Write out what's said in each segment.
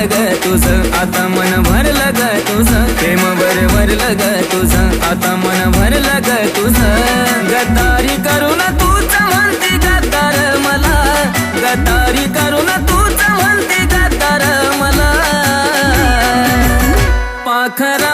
वर लग तुझ. आता मन भर लग तुझं. प्रेम भर वर लग तुझं. आता मन भर लग तुझं. गद्दारी करून तूच म्हणते गद्दार मला. गद्दारी करून तूच म्हणते गद्दार मला. पाखरा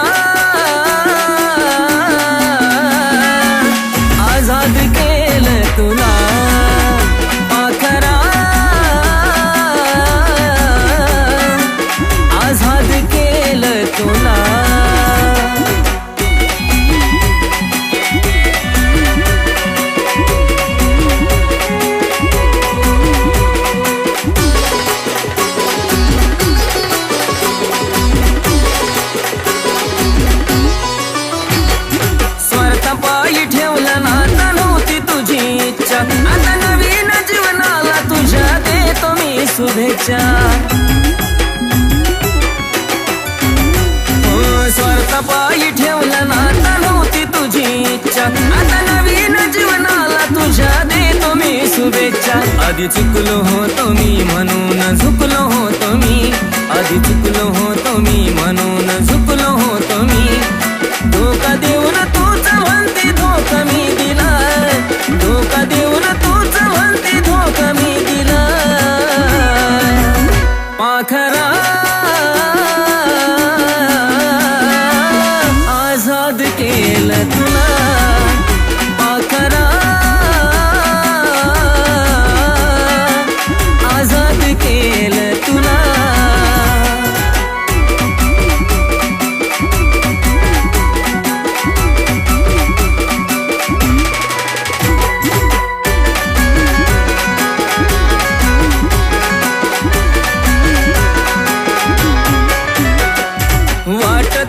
शुभेच्छा. हो, स्वार्थ पायी ठेवलं नाता नव्हती तुझी इच्छा. आता नवीन जीवनाला तुझ्या देतो मी शुभेच्छा. आधी चुकलो होतो मी म्हणून झुकलो होतो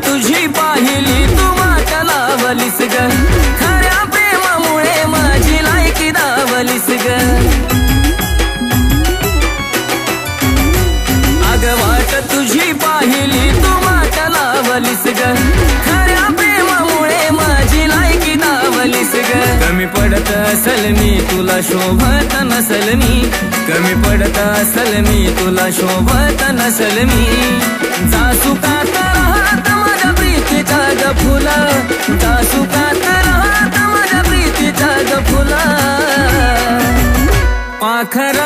तुझी पाहिली तू वाट लावलीस ग. खऱ्या प्रेमामुळे माझी लायकी दावलीस ग. अग वाट तुझी पाहिली तू वाट लावलीस ग. खऱ्या प्रेमामुळे माझी लायकी दावलीस ग. कमी पडत असल मी तुला शोभत नसल मी. कमी पडत असल मी तुला शोभत नसल मी. जासू का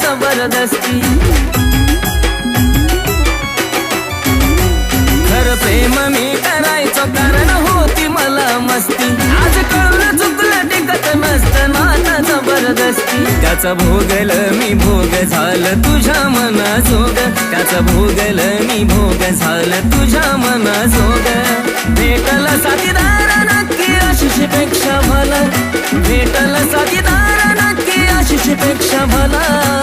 जबरदस्ती. खरं प्रेम मी करायचो कारण होती मला मस्ती. आज कळलं चुकलं टिकत नसतं नाता जबरदस्ती. त्याचा भोगल मी भोग झालं तुझ्या मना जोग त्याचा भोगल मी भोग झालं तुझ्या मना जोग भेटल साथीदार नक्की आशिषपेक्षा भला. भेटल साथीदार नक्की आशिषपेक्षा भला.